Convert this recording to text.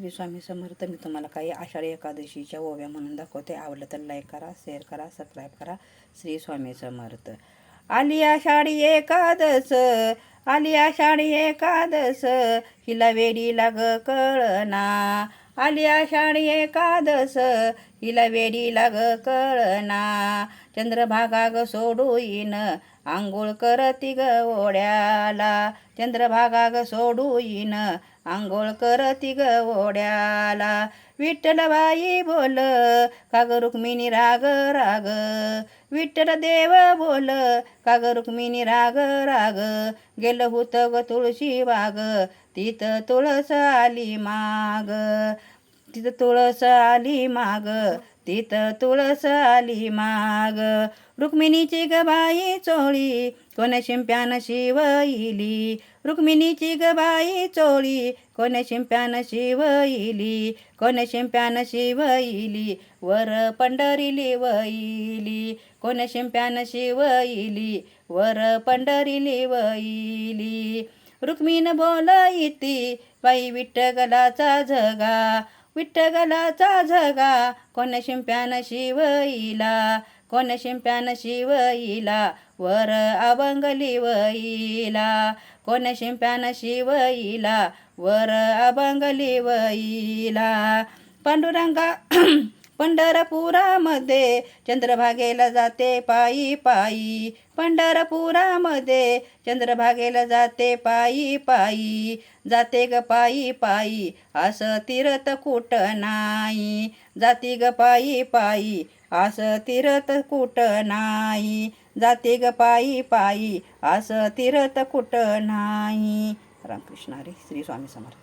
श्री स्वामी समर्थ मी तुम्हाला काही आषाढी एकादशीच्या ओव्या म्हणून दाखवते. आवडलं तर लाईक करा शेअर करा सबस्क्राईब करा. श्री स्वामी समर्थ. आली आषाढी एकादस आली आषाढी एकादस हिला वेडी लाग कळना. आली आषाढी एकादस हिला वेडी लाग कळना. चंद्रभागा ग सोडून आंघोळ करती ग ओढ्याला. चंद्रभागा ग सोडून आंघोळ करती ग ओढ्याला. विठ्ठलबाई बोल काग रुक्मिणी राग राग. विठ्ठल देव बोल काग रुक्मिणी राग राग. गेलं होतं ग तुळशी बाग तिथं तुळस आली माग. तिथं तुळस आली माग. तिथं तुळस आली माग. रुक्मिणीची गबाई चोळी कोण शिंप्यान शिवईली? रुक्मिणीची गबाई चोळी कोण शिंप्यान शिवईली? कोण शिंप्यान शिवईली? वर पंढरीली वईली. कोण शिंप्यान शिवईली? वर पंढरीली वईली. रुक्मिण बोलईती बाई विठ्ठगलाचा झगा. विठ्ठगलाचा झगा कोण शिंप्यान शिवईला कोण शिंप्यान शिवईला वर अभंगली वईला कोण शिंप्यान शिवईला वर अभंगली वईला पांडुरंगा पंढरपुरामध्ये चंद्रभागेला जाते पायी पायी. पंढरपुरामध्ये चंद्रभागेला जाते पायी पायी. जाते ग पायी पायी. असं तीरथ कुट नाही. जाती ग पायी पायी. असं तीरथ कुट नाही. जाते ग पायी पायी. असं तीरथ कुट नाही. रामकृष्ण हरी श्री स्वामी समर्थ.